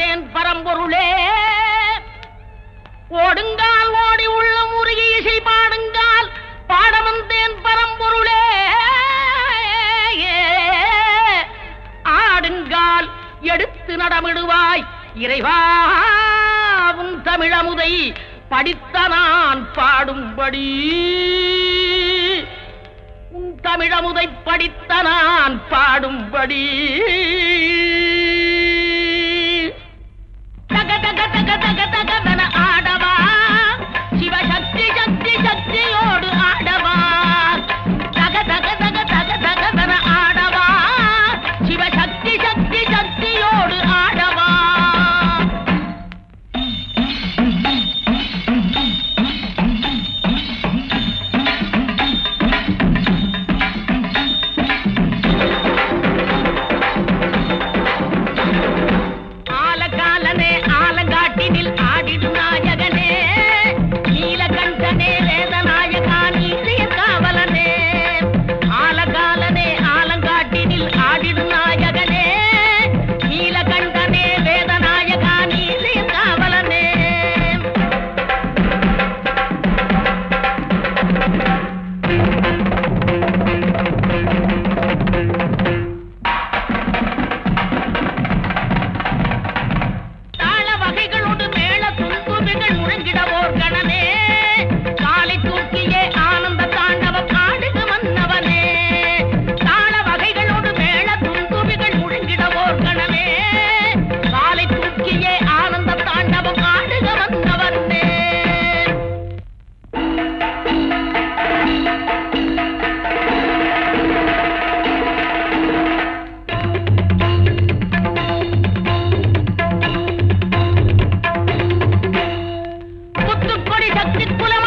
வந்தேன் பரம்பொருளே. ஓடுங்கால் ஓடி உள்ள முருகி இசை பாடுங்கால் பாட வந்தேன் பரம்பொருளே. ஆடுங்கால் எடுத்து நடமிடுவாய் இறைவாவும் தமிழமுதை படித்த நான் பாடும்படி. தமிழமுதை படித்த நான் பாடும்படி. taca, taca, taca. உலகத்திற்குல